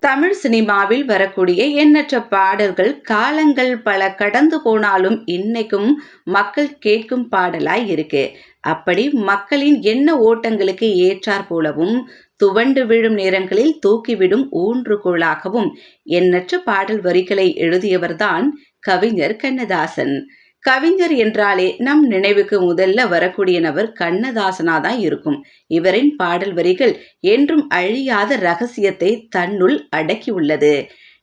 தமிழ் சினிமாவில் வரக்கூடிய எண்ணற்ற பாடல்கள் காலங்கள் பல கடந்து போனாலும் இன்னைக்கும் மக்கள் கேட்கும் பாடலாய் இருக்கு. அப்படி மக்களின் எண்ண ஓட்டங்களுக்கு ஏற்றாற் போலவும் துவண்டு விழும் நேரங்களில் தூக்கிவிடும் ஊன்றுகோலாகவும் எண்ணற்ற பாடல் வரிகளை எழுதியவர்தான் கவிஞர் கண்ணதாசன். கவிஞர் என்றாலே நம் நினைவுக்கு முதல்ல வரக்கூடிய நபர் கண்ணதாசனா தான் இருக்கும். இவரின் பாடல் வரிகள் என்றும் அழியாத ரகசியத்தை தன்னுள் அடக்கியுள்ளது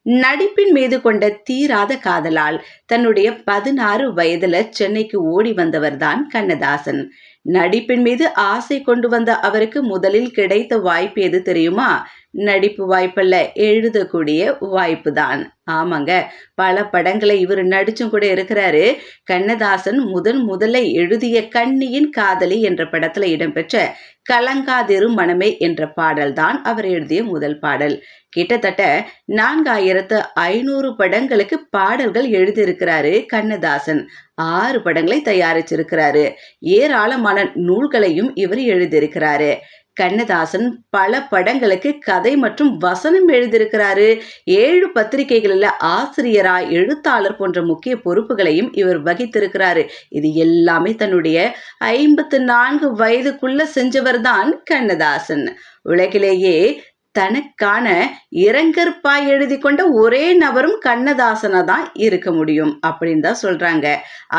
நடிப்பின் மீது கொண்ட தீராத காதலால் தன்னுடைய பதினாறு வயதுல சென்னைக்கு ஓடி வந்தவர்தான் கண்ணதாசன். நடிப்பின் மீது ஆசை கொண்டு வந்த அவருக்கு முதலில் கிடைத்த வாய்ப்பு எது தெரியுமா? நடிப்பு வாய்ப்பல்ல எழுதக்கூடிய வாய்ப்பு தான் ஆமாங்க. பல படங்களை இவர் நடிச்சும் கூட இருக்கிறாரு. கண்ணதாசன் முதன் முதல்ல எழுதிய கண்ணியின் காதலி என்ற படத்துல இடம்பெற்ற கலங்காதிரு மனமே என்ற பாடல் தான் அவர் எழுதிய முதல் பாடல். கிட்டத்தட்ட நான்காயிரத்து ஐநூறு படங்களுக்கு பாடல்கள் எழுதியிருக்கிறாரு கண்ணதாசன். ஆறு படங்களை தயாரிச்சிருக்கிறாரு. ஏராளமான நூல்களையும் இவர் எழுதியிருக்கிறாரு. கண்ணதாசன் பல படங்களுக்கு கதை மற்றும் வசனம் எழுதியிருக்கிறாரு. ஏழு பத்திரிகைகளில் ஆசிரியரா எழுத்தாளர் போன்ற முக்கிய பொறுப்புகளையும் இவர் வகித்திருக்கிறாரு. இது எல்லாமே தன்னுடைய ஐம்பத்து நான்கு வயதுக்குள்ள செஞ்சவர் தான் கண்ணதாசன். உலகிலேயே தனக்கான இரங்கற்பாய் எழுதி கொண்ட ஒரே நபரும் கண்ணதாசனா தான் இருக்க முடியும் அப்படின்னு தான் சொல்றாங்க.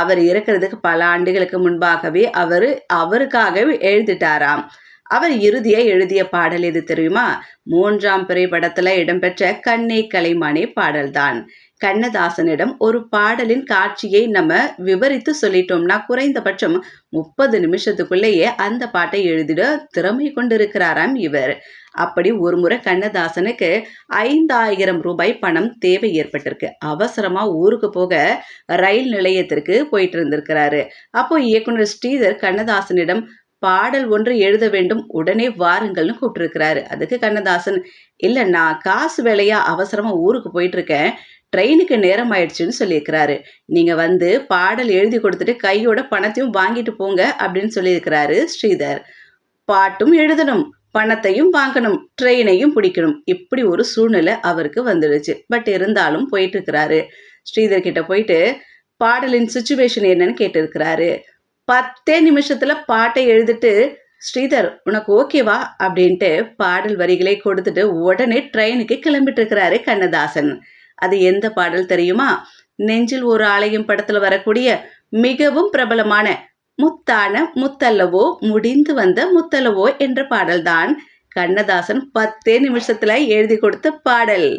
அவர் இருக்கிறதுக்கு பல ஆண்டுகளுக்கு முன்பாகவே அவர் அவருக்காகவே எழுதிட்டாராம். அவர் இறுதியை எழுதிய பாடல் எது தெரியுமா? மூன்றாம் பிறை படத்துல இடம்பெற்ற கண்ணே கலைமானே பாடல்தான். கண்ணதாசனிடம் ஒரு பாடலின் காட்சியை நம்ம விவரித்து சொல்லிட்டோம்னா குறைந்தபட்சம் முப்பது நிமிஷத்துக்குள்ளேயே அந்த பாட்டை எழுதிட திறமை கொண்டிருக்கிறாராம் இவர். அப்படி ஒரு முறை கண்ணதாசனுக்கு ஐந்தாயிரம் ரூபாய் பணம் தேவை ஏற்பட்டிருக்கு. அவசரமா ஊருக்கு போக ரயில் நிலையத்திற்கு போயிட்டு இருந்திருக்கிறாரு. அப்போ இயக்குனர் ஸ்ரீதர் கண்ணதாசனிடம் பாடல் ஒன்று எழுத வேண்டும் உடனே வாருங்கள்னு கூப்பிட்டுருக்கிறாரு. அதுக்கு கண்ணதாசன் இல்லை நான் காசு வேலையா அவசரமாக ஊருக்கு போயிட்டுருக்கேன். ட்ரெயினுக்கு நேரம் ஆயிடுச்சுன்னு சொல்லியிருக்கிறாரு. நீங்கள் வந்து பாடல் எழுதி கொடுத்துட்டு கையோட பணத்தையும் வாங்கிட்டு போங்க அப்படின்னு சொல்லியிருக்கிறாரு ஸ்ரீதர். பாட்டும் எழுதணும் பணத்தையும் வாங்கணும் ட்ரெயினையும் பிடிக்கணும். இப்படி ஒரு சூழ்நிலை அவருக்கு வந்துடுச்சு. பட் இருந்தாலும் போயிட்டு இருக்கிறாரு ஸ்ரீதர் கிட்ட போயிட்டு பாடலின் சுச்சுவேஷன் என்னன்னு கேட்டிருக்கிறாரு. பத்தே நிமிஷத்துல பாட்டை எழுதிட்டு ஸ்ரீதர் உனக்கு ஓகேவா அப்படின்ட்டு பாடல் வரிகளை கொடுத்துட்டு உடனே ட்ரெயினுக்கு கிளம்பிட்டு இருக்கிறாரு கண்ணதாசன். அது எந்த பாடல் தெரியுமா? நெஞ்சில் ஒரு ஆலயம் படத்துல வரக்கூடிய மிகவும் பிரபலமான முத்தான முத்தல்லவோ முடிந்து வந்த முத்தல்லவோ என்ற பாடல்தான் கண்ணதாசன் பத்தே நிமிஷத்துல எழுதி கொடுத்த பாடல்.